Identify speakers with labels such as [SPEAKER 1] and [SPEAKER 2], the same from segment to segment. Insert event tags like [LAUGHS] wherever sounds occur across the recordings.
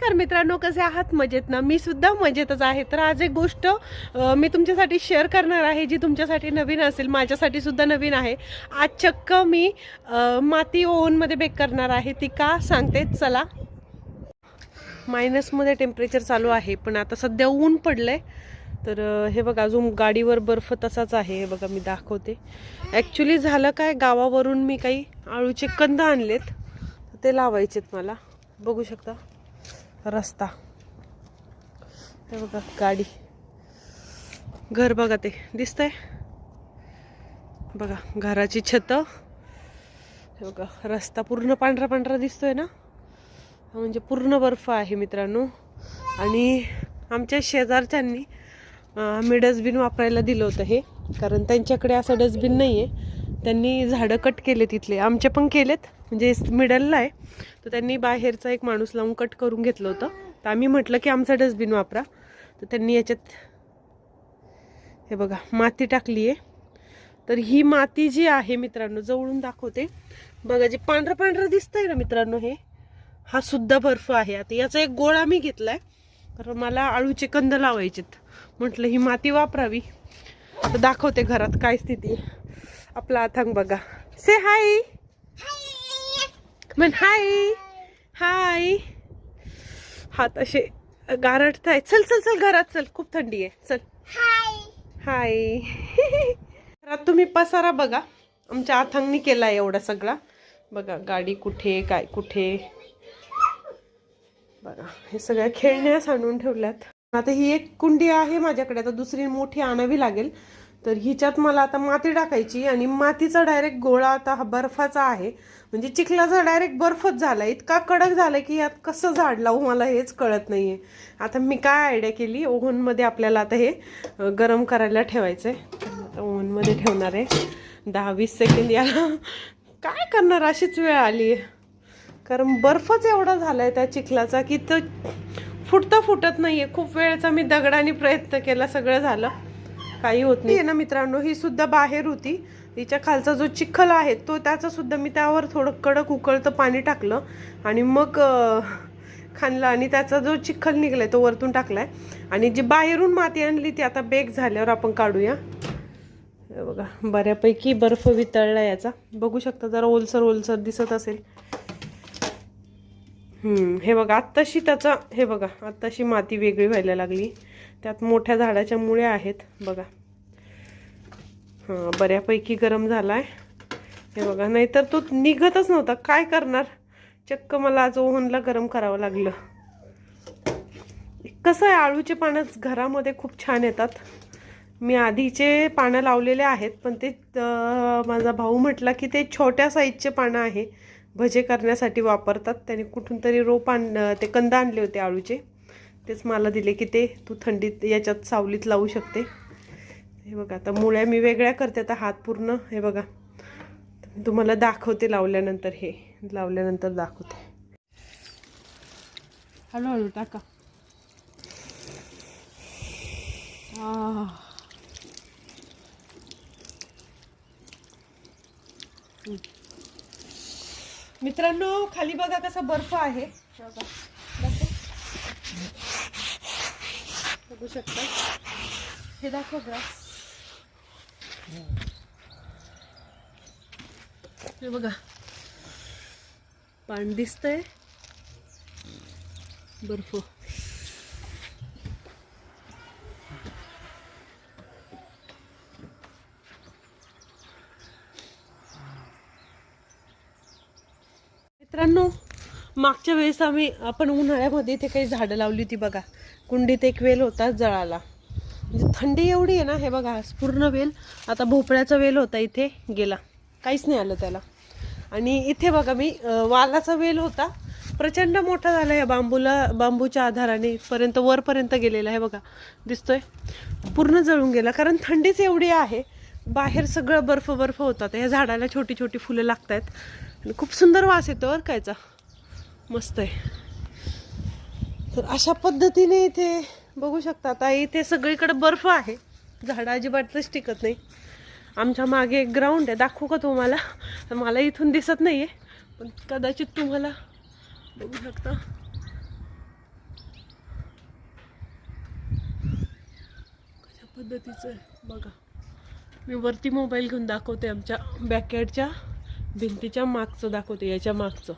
[SPEAKER 1] तर मित्रांनो कसे आहात? मजेत ना? मी सुद्धा मजेतच आहे. तर आज एक गोष्ट मी तुमच्यासाठी शेअर करणार आहे जी तुमच्यासाठी नवीन असेल माझ्यासाठी सुद्धा नवीन आहे. आज चक्क मी माती ओव्हनमध्ये बेक करणार आहे. ती का? सांगते. चला. मायनसमध्ये टेम्परेचर चालू आहे पण आता सध्या ऊन पडलंय. तर हे बघा अजून गाडीवर बर्फ तसाच आहे. हे बघा मी दाखवते. ॲक्च्युली झालं काय? गावावरून मी काही आळूचे कंद आणलेत. ते लावायचेत मला. बघू शकता? रस्ता. हे बघा गाडी. घर बघा ते. दिसतंय? बघा घराची छत. हे बघा रस्ता पूर्ण पांढरा पांढरा दिसतोय ना? म्हणजे पूर्ण बर्फ आहे मित्रांनो. आणि आमच्या शेजारच्यांनी आम्ही डस्टबिन वापरायला दिलं होतं हे. कारण त्यांच्याकडे असं डस्टबिन नाही आहे त्यांनी झाडं कट केले तिथले. आमचे पण केलेत. म्हणजे मिडलला आहे. तर त्यांनी बाहेरचा एक माणूस लावून कट करून घेतलं होतं. तर आम्ही म्हटलं की आमचा डस्टबिन वापरा. तर त्यांनी याच्यात हे बघा माती टाकली आहे. तर ही माती जी आहे मित्रांनो जवळून दाखवते. बघा जे पांढरं पांढरं दिसतंय ना मित्रांनो हे हा सुद्धा बर्फ आहे. आता याचा एक गोळा मी घेतलाय. कारण मला आळूचे कंद लावायचेत. म्हटलं ही माती वापरावी. तर दाखवते घरात काय स्थिती आहे. आपला अथंग बघा. से हाय म्हण हाय हाय हात असे गारठत आहे चल चल चल घरात चल. खूप थंडी आहे. चल. हाय घरात तुम्ही पसारा बघा. आमच्या अथंगनी केला आहे एवढा सगळा. बघा गाडी कुठे काय कुठे? बघा हे सगळ्या खेळण्यास आणून ठेवल्यात. आता ही एक कुंडी आहे माझ्याकडे. आता दुसरी मोठी आणावी लागेल. तर हिच्यात मला आता माती टाकायची आणि मातीचा डायरेक्ट गोळा आता हा बर्फाचा आहे. म्हणजे चिखलाचा डायरेक्ट बर्फच झाला. इतका कडक झाला की यात कसं झाड लावू मला हेच कळत नाही आहे आता मी काय आयडिया केली? ओव्हनमध्ये आपल्याला आता हे गरम करायला ठेवायचं आहे आता ओव्हनमध्ये ठेवणार आहे. दहा वीस सेकंद याला. काय करणार? अशीच वेळ आली. आहे कारण बर्फच एवढा आहे त्या चिखलाचा की तर फुटता फुटत नाहीये. खूप वेळचा मी दगडाने प्रयत्न केला. सगळं झालं. काही होत नाही. ना मित्रांनो ही सुद्धा बाहेर होती. तिच्या खालचा जो चिखल आहे तो त्याचा सुद्धा मी त्यावर थोडं कडक उकळतं पाणी टाकलं आणि मग खाणलं आणि त्याचा जो चिखल निघलाय तो वरतून टाकलाय. आणि जी बाहेरून माती आणली ती आता बेक झाल्यावर आपण काढूया. हे बघा बऱ्यापैकी बर्फ वितळला याचा. बघू शकता जरा ओलसर ओलसर दिसत असेल. हम्म, हे बघा आत्ताशी त्याचा हे बघा आत्ताशी माती वेगळी व्हायला लागली. त्यात मोठ्या झाडाच्या मुळ्या आहेत बघा. हां बऱ्यापैकी गरम झाला आहे हे बघा नाहीतर तो निघतच नव्हता. काय करणार? चक्क मला आज ओव्हनला गरम करावं लागलं. कसं आहे आळूचे पानं घरामध्ये खूप छान येतात. मी आधीचे पानं लावलेले आहेत पण ते माझा भाऊ म्हटला की ते छोट्या साईजचे पानं आहे. भजे करण्यासाठी वापरतात. त्याने कुठून तरी रोप आण ते कंद आणले होते आळूचे. तेच मला दिले की ते तू थंडीत याच्यात सावलीत लावू शकते. हे बघा आता मुळ्या मी वेगळ्या करते आता हात पूर्ण हे बघा. तुम्हाला दाखवते लावल्यानंतर हे. लावल्यानंतर दाखवते. हळूहळू टाका. मित्रांनो खाली बघा कसा बर्फ आहे बघा. दाखव. बघू शकता. हे दाखव ग्रास हे बघा. पाणी दिसतंय. बर्फ. मित्रांनो मागच्या वेळेस आम्ही आपण उन्हाळ्यामध्ये इथे काही झाडं लावली होती बघा. कुंडीत एक वेल होता जळाला. म्हणजे थंडी एवढी आहे ना हे बघा पूर्ण वेल. आता भोपळ्याचा वेल होता इथे गेला. काहीच नाही आलं त्याला. आणि इथे बघा मी वालाचा वेल होता. प्रचंड मोठा झाला या बांबूला बांबूच्या आधाराने. पर्यंत वरपर्यंत गेलेला आहे बघा दिसतोय. पूर्ण जळून गेला कारण थंडीच एवढी आहे. बाहेर सगळं बर्फ बर्फ होतात या झाडाला छोटी छोटी फुलं लागत आहेत आणि खूप सुंदर वास येतो वर कायचा मस्त आहे. तर अशा पद्धतीने इथे बघू शकता. आता इथे सगळीकडे बर्फ आहे. झाडं अजिबातच टिकत नाही. आमच्या मागे एक ग्राउंड आहे. दाखवू का तुम्हाला? मला इथून दिसत नाही आहे पण कदाचित तुम्हाला बघू शकता. कशा पद्धतीचं आहे? बघा. मी वरती मोबाईल घेऊन दाखवते आमच्या बॅकयार्डच्या भिंतीच्या मागचं दाखवते याच्या मागचं.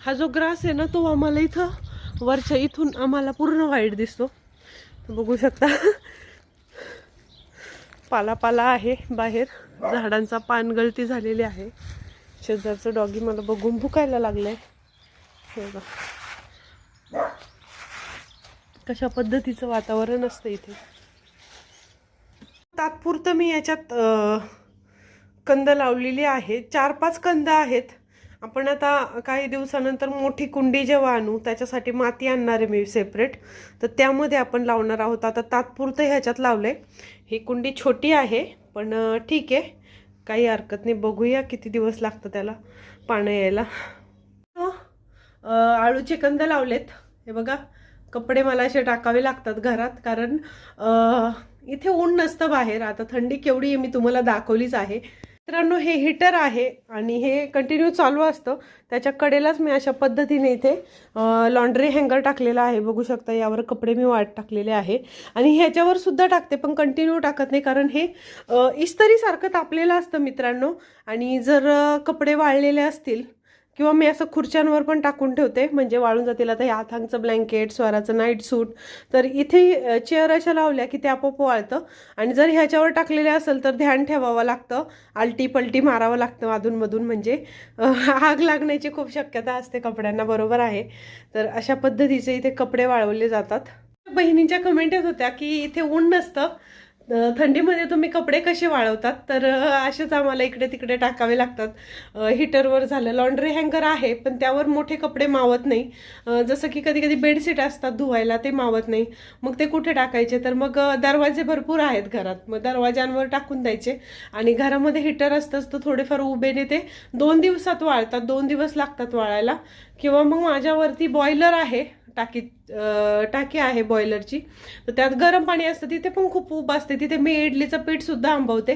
[SPEAKER 1] हा जो ग्रास आहे ना तो आम्हाला इथं वरच्या इथून आम्हाला पूर्ण व्हाईट दिसतो. तर बघू शकता पाला पाला आहे बाहेर. झाडांचा पानगळती झालेली आहे. शेजारचं डॉगी मला बघून भुकायला लागलंय. हे बघा. कशा पद्धतीचं वातावरण असतं इथे. तात्पुरतं मी याच्यात कंद लावलेली आहे चार पाच कंद आहेत. आपण आता काही दिवसानंतर मोठी कुंडी जेव्हा आणू त्याच्यासाठी माती आणणार आहे मी सेपरेट तर त्यामध्ये आपण लावणार आहोत. आता तात्पुरतं ह्याच्यात लावलंय. ही कुंडी छोटी आहे पण ठीक आहे. काही हरकत नाही. बघूया किती दिवस लागतं त्याला पाणी यायला. आळूचे कंद लावलेत. हे बघा कपडे मला असे टाकावे लागतात घरात कारण इथे ऊन नसतं बाहेर. आता थंडी केवढी आहे मी तुम्हाला दाखवलीच आहे. मित्रांनो हे हीटर आहे आणि हे कंटिन्यू चालू असतं. त्याच्या कडेलाच मी अशा पद्धतीने इथे लॉन्ड्री हँगर टाकलेला आहे. बघू शकता यावर कपडे मी वाट टाकलेले आहे. आणि ह्याच्यावर सुद्धा टाकते पण कंटिन्यू टाकत नाही कारण हे इस्तरीसारखं तापलेलं असतं मित्रांनो. आणि जर कपडे वाळलेले असतील किंवा मी असं खुर्च्यांवर पण टाकून ठेवते म्हणजे वाळून जातील. आता हे हातांचं ब्लँकेट स्वराचं नाईट सूट तर इथे चेअर अशा लावल्या की ते आपोआप वाळतं. आणि जर ह्याच्यावर टाकलेले असेल तर ध्यान ठेवावं लागतं. आलटी पलटी मारावं लागतं अधूनमधून म्हणजे आग लागण्याची खूप शक्यता असते कपड्यांना बरोबर आहे. तर अशा पद्धतीचे इथे कपडे वाळवले जातात. बहिणींच्या कमेंट येत होत्या की इथे ऊन नसतं. थंडीमध्ये तुम्ही कपडे कसे वाळवतात? तर असेच आम्हाला इकडे तिकडे टाकावे लागतात. हिटरवर हीटरवर झालं. लॉन्ड्री हँगर आहे पण त्यावर मोठे कपडे मावत नाही. जसं की कधी कधी बेडशीट असतात धुवायला ते मावत नाही. मग ते कुठे टाकायचे? तर मग दरवाजे भरपूर आहेत घरात. मग दरवाज्यांवर टाकून द्यायचे. आणि घरामध्ये हीटर असतंच तर थोडेफार उभेने ते दोन दिवसात वाळतात. दोन दिवस लागतात वाळायला. किंवा मग माझ्यावरती बॉयलर आहे टाकी टाकी आहे बॉयलरची तर त्यात गरम पाणी असतं तिथे पण खूप उप असते. तिथे मी इडलीचं पीठसुद्धा आंबवते.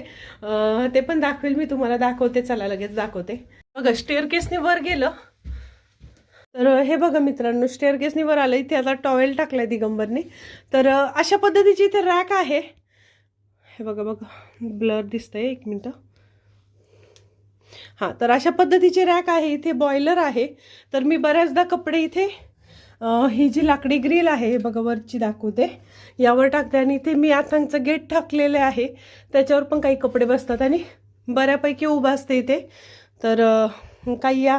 [SPEAKER 1] ते पण दाखवेल मी तुम्हाला दाखवते. चला लगेच दाखवते. बघा स्टेअरकेसने वर गेलं. तर हे बघा मित्रांनो स्टेअरकेसने वर आलं. इथे आता टॉवेल टाकलाय दिगंबरने. तर अशा पद्धतीची इथे रॅक आहे. हे बघा बघा. ब्लर दिसतंय एक मिनटं. हां तर अशा पद्धतीचे रॅक आहे. इथे बॉयलर आहे. तर मी बऱ्याचदा कपडे इथे ही जी लाकडी ग्रिल आहे हे बघा वरची दाखवते. यावर टाकते आणि इथे मी आतांचं गेट टाकलेले आहे. त्याच्यावर पण काही कपडे बसतात आणि बऱ्यापैकी उभं असते इथे. तर काही या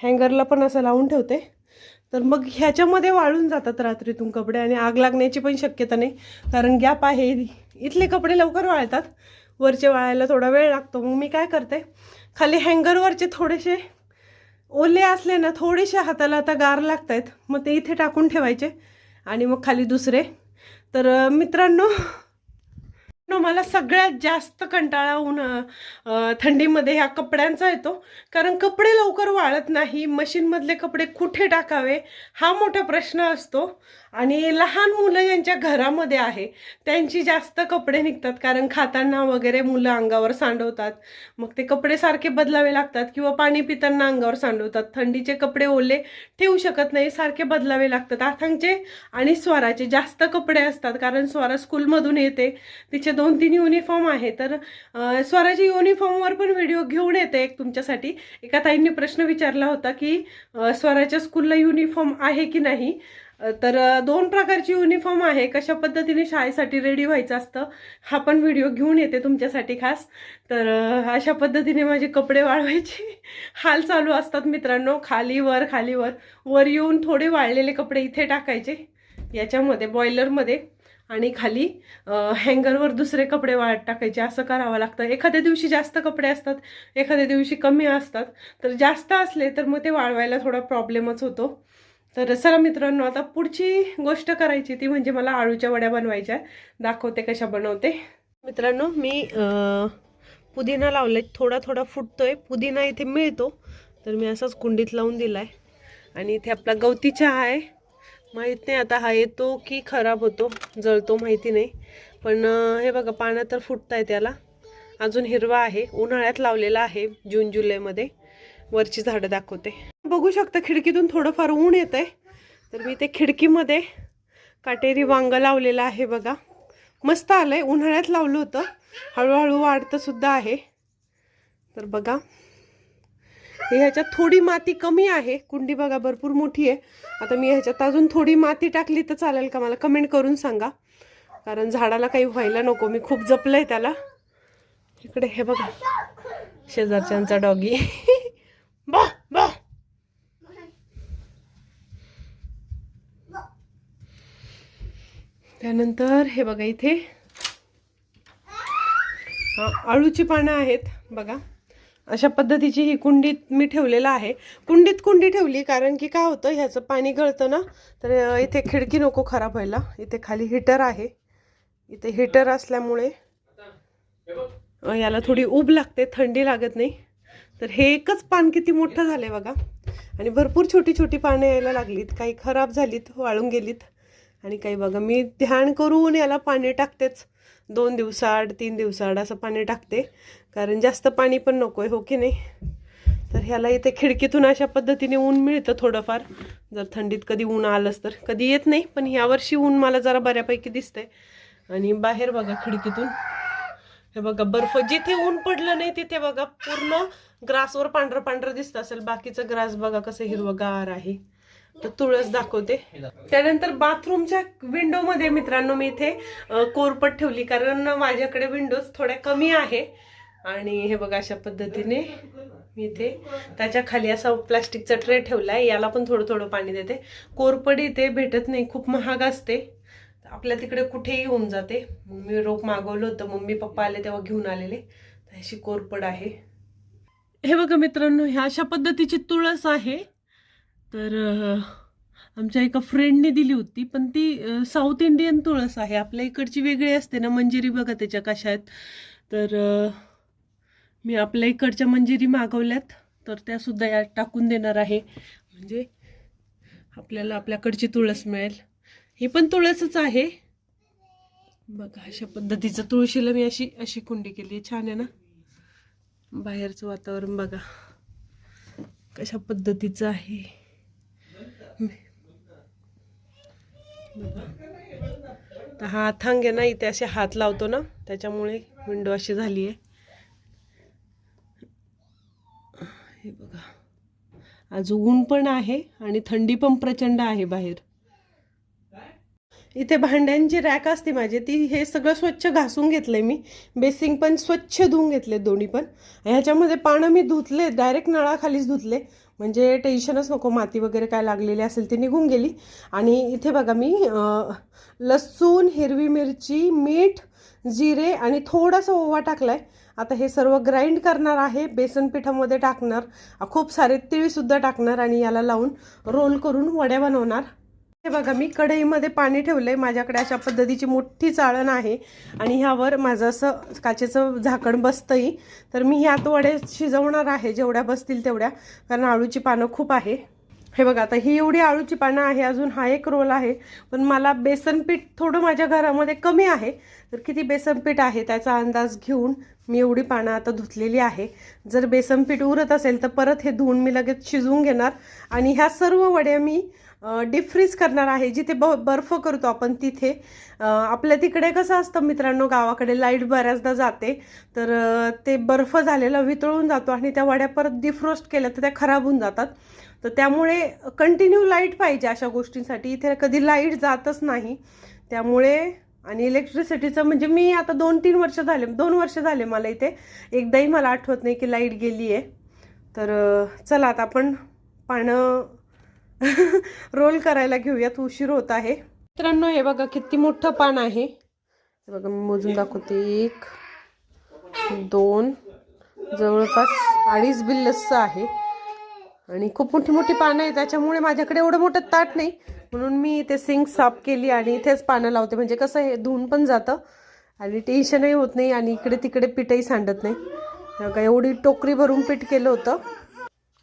[SPEAKER 1] हँगरला पण असं लावून ठेवते. तर मग ह्याच्यामध्ये वाळून जातात रात्रीतून कपडे आणि आग लागण्याची पण शक्यता नाही. कारण गॅप आहे. इथले कपडे लवकर वाळतात. वरचे वाळायला थोडा वेळ लागतो. मग मी काय करते खाली हँगरवरचे थोडेसे ओले असले ना थोडेसे हाताला आता गार लागत आहेत मग ते इथे टाकून ठेवायचे. आणि मग खाली दुसरे. तर मित्रांनो मला सगळ्यात जास्त कंटाळा ऊन थंडीमध्ये ह्या कपड्यांचा येतो. कारण कपडे लवकर वाळत नाही. मशीनमधले कपडे कुठे टाकावे? हा मोठा प्रश्न असतो. आणि लहान मुलं ज्यांच्या घरामध्ये आहे. त्यांची जास्त कपडे निघतात कारण खाताना वगैरे मुलं अंगावर सांडवतात. मग ते कपडे सारखे बदलावे लागतात किंवा पाणी पिताना अंगावर सांडवतात. थंडीचे कपडे ओले ठेवू शकत नाही सारखे बदलावे लागतात. आथांचे आणि स्वराचे जास्त कपडे असतात कारण स्वरा स्कूलमधून येते. तिचे दोन तीन युनिफॉर्म आहे. तर स्वराच्या युनिफॉर्मवर पण व्हिडिओ घेऊन येते एक तुमच्यासाठी. एका ताईंनी प्रश्न विचारला होता की स्वराच्या स्कूलला युनिफॉर्म आहे की नाही? तर दोन प्रकारची युनिफॉर्म आहे. कशा पद्धतीने शाळेसाठी रेडी व्हायचं असतं हा पण व्हिडिओ घेऊन येते तुमच्यासाठी खास. तर अशा पद्धतीने माझे कपडे वाळवायचे. [LAUGHS] हाल चालू असतात मित्रांनो. खाली वर खाली वर. वर येऊन थोडे वाळलेले कपडे इथे टाकायचे. याच्यामध्ये बॉयलरमध्ये आणि खाली हँगरवर दुसरे कपडे वाळत टाकायचे. असं करावं लागतं. एखाद्या दिवशी जास्त कपडे असतात एखाद्या दिवशी कमी असतात. तर जास्त असले तर मग ते वाळवायला थोडा प्रॉब्लेमच होतो. तर चला मित्रांनो आता पुढची गोष्ट करायची ती म्हणजे मला आळूच्या वड्या बनवायच्या दाखवते कशा बनवते. मित्रांनो मी पुदिना लावलाय थोडा थोडा फुटतोय. पुदिना इथे मिळतो. तर मी असाच कुंडीत लावून दिलाय. आणि इथे आपला गवती चहा आहे. माहीत नाही आता हा येतो की खराब होतो जळतो माहिती नाही. पण हे बघा पाण्यात तर फुटत आहे त्याला अजून हिरवा आहे. उन्हाळ्यात लावलेला आहे जून जुलैमध्ये. वरची झाडं दाखवते. बघू शकता खिडकीतून थोडंफार ऊन येत आहे तर मी ते खिडकीमध्ये काटेरी वांगं लावलेलं आहे बघा. मस्त आलंय. उन्हाळ्यात लावलं होतं. हळूहळू वाढतं सुद्धा आहे. तर बघा. ह्याच्यात थोडी माती कमी आहे. कुंडी बघा भरपूर मोठी आहे. आता मी ह्याच्यात अजून थोडी माती टाकली तर चालेल का? मला कमेंट करून सांगा. कारण झाडाला काही व्हायला नको. मी खूप जपलंय त्याला. इकडे हे बघा. शेजारच्यांचा डॉगी. [LAUGHS] बा बा. त्यानंतर हे बघा इथे. हां आळूची पानं आहेत बघा. अशा पद्धतीची ही कुंडीत मी ठेवलेलं आहे. कुंडीत कुंडी ठेवली कारण की काय होतं ह्याचं पाणी गळतं ना तर इथे खिडकी नको खराब व्हायला. इथे खाली हिटर आहे. इथे हिटर असल्यामुळे याला थोडी ऊब लागते थंडी लागत नाही. तर हे एकच पान किती मोठं झालं आहे बघा. आणि भरपूर छोटी छोटी पानं यायला लागलीत. काही खराब झालीत वाळून गेलीत. आणि काही बघा मी ध्यान करून याला पाणी टाकतेच. दोन दिवसाआड तीन दिवसाआड असं पाणी टाकते. कारण जास्त पाणी पण नको आहे हो की नाही? तर ह्याला इथे खिडकीतून अशा पद्धतीने ऊन मिळतं थोडंफार. जर थंडीत कधी ऊन आलंच तर. कधी येत नाही पण ह्यावर्षी ऊन मला जरा बऱ्यापैकी दिसतंय. आणि बाहेर बघा खिडकीतून. हे बघा बर्फ जिथे ऊन पडलं नाही तिथे बघा पूर्ण ग्रासवर पांढरं पांढरं दिसत असेल. बाकीचं ग्रास बघा कसं हिरवगार आहे. तर तुळस दाखवते. त्यानंतर बाथरूमच्या विंडो मध्ये मित्रांनो मी इथे कोरपट ठेवली. कारण माझ्याकडे विंडोज थोड्या कमी आहे. आणि हे बघा अशा पद्धतीने मी इथे त्याच्याखाली असा प्लास्टिकचा ट्रे ठेवलाय. याला पण थोडं थोडं पाणी देते. कोरपड इथे भेटत नाही. खूप महाग असते. आपल्या तिकडे कुठेही होऊन जाते. मी रोप मागवलं होतं. मम्मी पप्पा आले तेव्हा घेऊन आलेले. अशी कोरपड आहे. हे बघा मित्रांनो ह्या अशा पद्धतीची तुळस आहे. तर आमच्या एका फ्रेंडने दिली होती पण ती साऊथ इंडियन तुळस आहे. आपल्या इकडची वेगळी असते ना मंजिरी बघा त्याच्या कशा आहेत तर मी आपल्या इकडच्या मंजिरी मागवल्यात. तर त्यासुद्धा यात टाकून देणार आहे. म्हणजे आपल्याला आपल्याकडची तुळस मिळेल. हे पण तुळसच आहे. बघा अशा पद्धतीचं तुळशीला मी अशी अशी कुंडी केली छान आहे ना? बाहेरचं वातावरण बघा. कशा पद्धतीचं आहे. तर हा अथांग आहे ना इथे असे हात लावतो ना त्याच्यामुळे विंडो अशी झाली आहे. हे बघा. आज ऊन पण आहे आणि थंडी पण प्रचंड आहे बाहेर. इथे भांड्यांची रॅक असते माझी ती हे सगळं स्वच्छ घासून घेतलंय मी. बेसिंग पण स्वच्छ धुवून घेतले दोन्ही पण. ह्याच्यामध्ये पानं मी धुतले डायरेक्ट नळाखालीच धुतले. म्हणजे टेन्शनच नको माती वगैरे काय लागलेली असेल ती निघून गेली. आणि इथे बघा मी लसूण हिरवी मिरची मीठ जिरे आणि थोडासा ओवा टाकलाय. आता हे सर्व ग्राइंड करणार आहे बेसन पिठामध्ये टाकणार खूप सारे तिळसुद्धा टाकणार आणि याला लावून रोल करून वड्या बनवणार. हे बघा मी कढईमध्ये पाणी ठेवलंय. माझ्याकडे अशा पद्धतीची मोठी चाळण आहे आणि ह्यावर माझं असं काचेचं झाकण बसतंही. तर मी ह्यात वडे शिजवणार आहे जेवढ्या बसतील तेवढ्या कारण आळूची पानं खूप आहे. हे बघा आता ही एवढी आळूची पानं आहे अजून हा एक रोल आहे. पण मला बेसन पीठ थोडं माझ्या घरामध्ये कमी आहे. तर किती बेसन पीठ आहे त्याचा अंदाज घेऊन मी एवढी पानं आता धुतलेली आहे. जर बेसन पीठ उरत असेल तर परत हे धुवून मी लगेच शिजवून घेणार. आणि ह्या सर्व वड्या मी डिफ्रीज करणार आहे जिथे ब बर्फ करतो आपण तिथे. आपल्या तिकडे कसं असतं मित्रांनो गावाकडे लाइट बऱ्याचदा जाते. तर ते बर्फ झालेला वितळून जातो आणि त्या वड्या परत डिफ्रोस्ट केल्या तर त्या खराब होऊन जातात. तर त्यामुळे कंटिन्यू लाइट पाहिजे अशा गोष्टींसाठी. इथे कधी लाइट जातच नाही. त्यामुळे आणि इलेक्ट्रिसिटीचं म्हणजे मी आता दोन तीन वर्ष झाले दोन वर्ष झाले मला इथे. एकदाही मला आठवत नाही की लाइट गेली आहे तर चला आता आपण पानं [LAUGHS] रोल करायला घेऊयात. उशीर होत आहे. मित्रांनो हे बघा किती मोठं पान आहे. हे बघा मी मोजून दाखवते. एक दोन जवळपास अडीच बिल्लसचं आहे. आणि खूप मोठी मोठी पानं आहे त्याच्यामुळे माझ्याकडे एवढं मोठं ताट नाही. म्हणून मी इथे सिंक साफ केली आणि इथेच पानं लावते. म्हणजे कसं हे धुवून पण जातं. आणि टेन्शनही होत नाही आणि इकडे तिकडे पीठही सांडत नाही. बघा एवढी टोकरी भरून पीठ केलं होतं.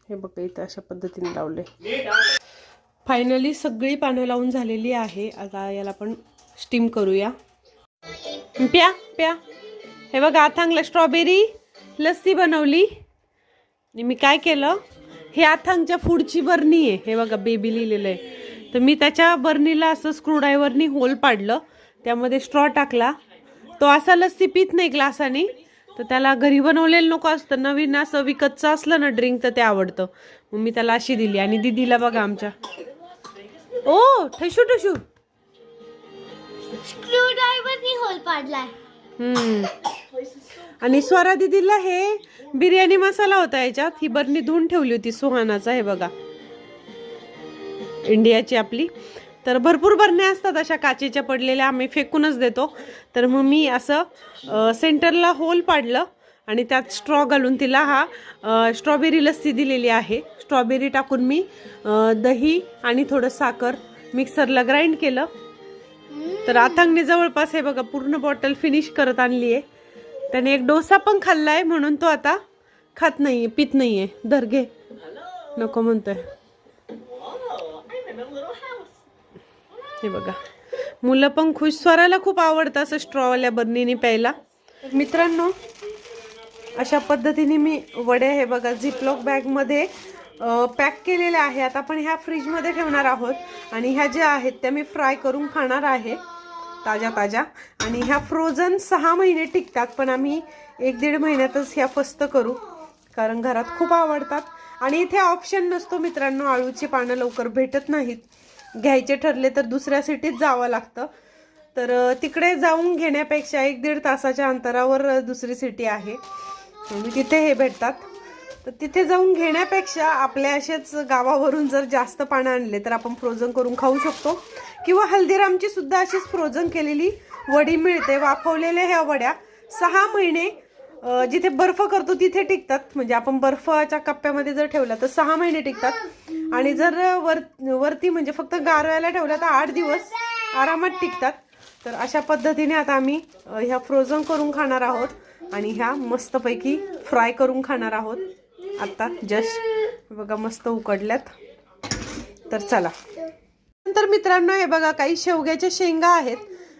[SPEAKER 1] हे बघा इथं अशा पद्धतीने लावले फायनली सगळी पानं लावून झालेली आहे. आता याला आपण स्टीम करूया. प्या प्या. हे बघा अथांगला स्ट्रॉबेरी लस्सी बनवली. आणि मी काय केलं? हे अथांगच्या फूडची बरणी आहे. हे बघा बेबी लिहिलेलं आहे. तर मी त्याच्या बर्नीला असं स्क्रूड्रायव्हरनी होल पाडलं. त्यामध्ये स्ट्रॉ टाकला. तो असा लस्सी पित नाही ग्लासाने. तर त्याला घरी बनवलेलं नको असतं. नवीन असं विकतचं असलं ना ड्रिंक तर ते आवडतं. मग मी त्याला अशी दिली आणि दिदीला बघा आमच्या. ओ ठशू ठशू.
[SPEAKER 2] स्क्रू ड्रायव्हरनी होल पाडलाय.
[SPEAKER 1] हम्म. आणि स्वरा दिदीला हे बिर्याणी मसाला होता याच्यात. ही बरणी धुवून ठेवली होती सुहानाचा हे बघा. इंडियाची आपली. तर भरपूर बरण्या असतात अशा काचेच्या पडलेल्या आम्ही फेकूनच देतो. तर मग मी असं सेंटरला होल पाडलं. आणि त्यात स्ट्रॉ घालून तिला हा स्ट्रॉबेरी लस्सी दिलेली आहे. स्ट्रॉबेरी टाकून मी दही आणि थोडं साखर मिक्सरला ग्राइंड केलं. तर आथांगने जवळपास हे बघा पूर्ण बॉटल फिनिश करत आणली आहे त्याने एक डोसा पण खाल्लाय म्हणून तो आता खात नाहीये पित नाहीये. धर घे. नको म्हणतोय. हे बघा. मुलं पण खुश स्वराला खूप आवडतं असं स्ट्रॉवाल्या बर्नीने प्यायला. मित्रांनो अशा पद्धतीने मी वडे हे बघा झिपलॉक बॅगमध्ये पॅक केलेल्या आहे. आता आपण ह्या फ्रीजमध्ये ठेवणार आहोत. आणि ह्या ज्या आहेत त्या मी फ्राय करून खाणार आहे. ताज्या ताज्या. आणि ह्या फ्रोझन सहा महिने टिकतात पण आम्ही एक दीड महिन्यातच ह्या फस्त करू. कारण घरात खूप आवडतात. आणि इथे ऑप्शन नसतो मित्रांनो आळूची पानं लवकर भेटत नाहीत. घ्यायचे ठरले तर दुसऱ्या सिटीत जावं लागतं. तर तिकडे जाऊन घेण्यापेक्षा एक दीड तासाच्या अंतरावर दुसरी सिटी आहे. तिथे हे भेटतात. तर तिथे जाऊन घेण्यापेक्षा आपल्या असेच गावावरून जर जास्त पानं आणले तर आपण फ्रोझन करून खाऊ शकतो. किंवा हल्दीरामची सुद्धा अशीच फ्रोझन केलेली वडी मिळते. वाफवलेल्या ह्या वड्या सहा महिने जिथे बर्फ करतो तिथे टिकतात. म्हणजे आपण बर्फाच्या कप्प्यामध्ये जर ठेवला तर सहा महिने टिकतात. आणि जर वर वरती म्हणजे फक्त गारव्याला ठेवल्या तर आठ दिवस आरामात टिकतात. तर अशा पद्धतीने आता आम्ही ह्या फ्रोझन करून खाणार आहोत. आणि ह्या मस्तपैकी फ्राय करून खाणार आहोत. आता जस्ट बघा मस्त उकडल्यात. तर चला. नंतर मित्रांनो हे बघा काही शेवग्याच्या शेंगा आहेत.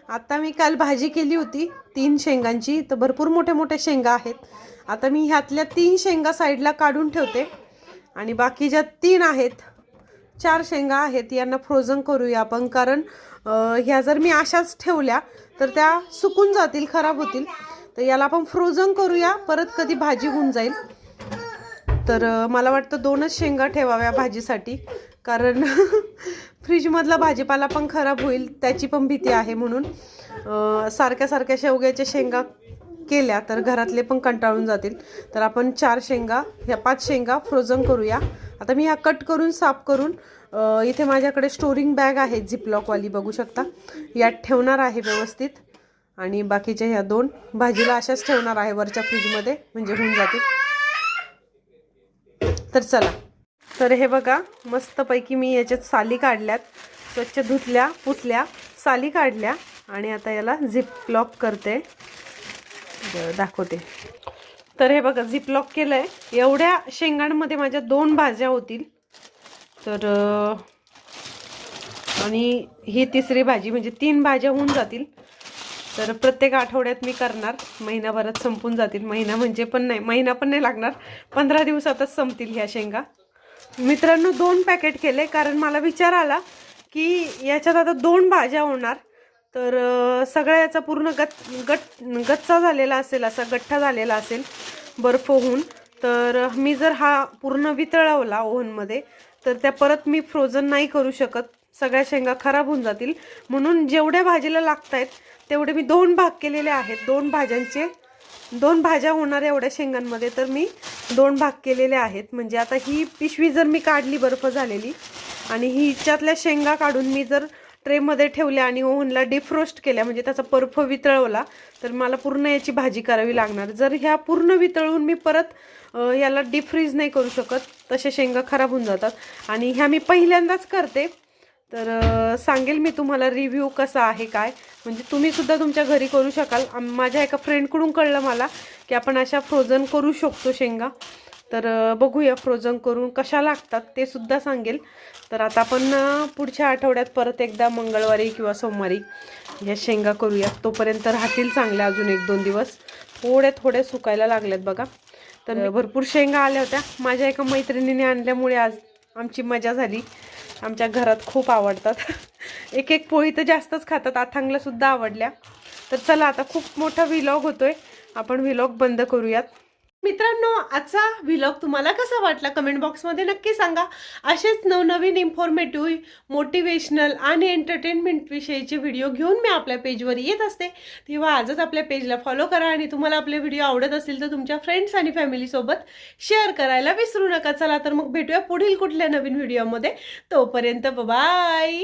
[SPEAKER 1] आता मी काल भाजी केली होती तीन शेंगांची. तर भरपूर मोठे मोठे शेंगा आहेत. आता मी ह्यातल्या तीन शेंगा साईडला काढून ठेवते. आणि बाकी ज्या तीन आहेत चार शेंगा आहेत यांना फ्रोझन करूया आपण. कारण ह्या जर मी अशाच ठेवल्या तर त्या सुकून जातील खराब होतील. तर याला आपण फ्रोझन करूया. परत कधी भाजी होऊन जाईल. तर मला वाटतं दोनच शेंगा ठेवाव्या भाजीसाठी. कारण [LAUGHS] फ्रीजमधला भाजीपाला पण खराब होईल त्याची पण भीती आहे म्हणून. सारख्या सारख्या शेवग्याच्या शेंगा केल्या तर घरातले पण कंटाळून जातील. तर आपण चार शेंगा ह्या पाच शेंगा फ्रोझन करूया. आता मी ह्या कट करून साफ करून इथे माझ्याकडे स्टोरिंग बॅग आहे झिपलॉकवाली बघू शकता. यात ठेवणार आहे व्यवस्थित. आणि बाकीच्या ह्या दोन भाजीला अशाच ठेवणार आहे वरच्या फ्रीजमध्ये म्हणजे होऊन जातील. तर चला. तर हे बघा मस्तपैकी मी याच्यात साली काढल्यात. स्वच्छ धुतल्या पुसल्या साली काढल्या आणि आता याला झिप लॉक करते दाखवते. तर हे बघा झिप लॉक केलं आहे एवढ्या शेंगांमध्ये माझ्या दोन भाज्या होतील. तर आणि ही तिसरी भाजी म्हणजे तीन भाज्या होऊन जातील. तर प्रत्येक आठवड्यात मी करणार. महिनाभरात संपून जातील. महिना म्हणजे पण नाही महिना पण नाही लागणार. पंधरा दिवसातच संपतील ह्या शेंगा. मित्रांनो दोन पॅकेट केले कारण मला विचार आला की याच्यात आता दोन भाज्या होणार. तर सगळ्या याचा पूर्ण गत गट गच्चा झालेला असेल असा गठ्ठा झालेला असेल बर्फ होऊन. तर मी जर हा पूर्ण वितळवला ओव्हनमध्ये तर त्या परत मी फ्रोझन नाही करू शकत. सगळ्या शेंगा खराब होऊन जातील. म्हणून जेवढ्या भाजीला लागत आहेत तेवढे मी दोन भाग केलेले आहेत. दोन भाज्यांचे. दोन भाज्या होणार एवढ्या शेंगांमध्ये तर मी दोन भाग केलेले आहेत. म्हणजे आता ही पिशवी जर मी काढली बर्फ झालेली आणि ही हिच्यातल्या शेंगा काढून मी जर ट्रेमध्ये ठेवल्या आणि ओव्हनला डिफ्रोस्ट केल्या म्हणजे त्याचा बर्फ वितळवला तर मला पूर्ण याची भाजी करावी लागणार. जर ह्या पूर्ण वितळून मी परत याला डिफ्रीज नाही करू शकत तसे शेंगा खराब होऊन जातात. आणि ह्या मी पहिल्यांदाच करते. तर सांगेल मी तुम्हाला रिव्ह्यू कसा आहे काय. म्हणजे तुम्ही सुद्धा तुमच्या घरी करू शकाल. माझ्या एका फ्रेंडकडून कळलं मला की आपण अशा फ्रोझन करू शकतो शेंगा. तर बघूया फ्रोझन करून कशा लागतात ते सुद्धा सांगेल. तर आता आपण पुढच्या आठवड्यात परत एकदा मंगळवारी किंवा सोमवारी या शेंगा करूया तोपर्यंत राहतील चांगल्या अजून एक दोन दिवस. थोड्या थोड्या सुकायला लागल्यात बघा. तर भरपूर शेंगा आल्या होत्या. माझ्या एका मैत्रिणीने आणल्यामुळे आज आमची मजा झाली. आमच्या घरात खूप आवडतात. एक एक पोळी तर जास्तच खातात आथांगला सुद्धा आवडल्या. तर चला आता खूप मोठा व्हिलॉग होतोय. आपण व्हिलॉग बंद करूयात. मित्रांनो आजचा व्हिलॉग तुम्हाला कसा वाटला कमेंट बॉक्समध्ये नक्की सांगा. असेच नवनवीन इन्फॉर्मेटिव्ह मोटिवेशनल आणि एंटरटेनमेंट विषयीचे व्हिडिओ घेऊन मी आपल्या पेजवर येत असते. तेव्हा आजच आपल्या पेजला फॉलो करा आणि तुम्हाला आपले व्हिडिओ आवडत असतील तर तुमच्या फ्रेंड्स आणि फॅमिलीसोबत शेअर करायला विसरू नका. चला तर मग भेटूया पुढील कुठल्या नवीन व्हिडिओमध्ये तोपर्यंत बाय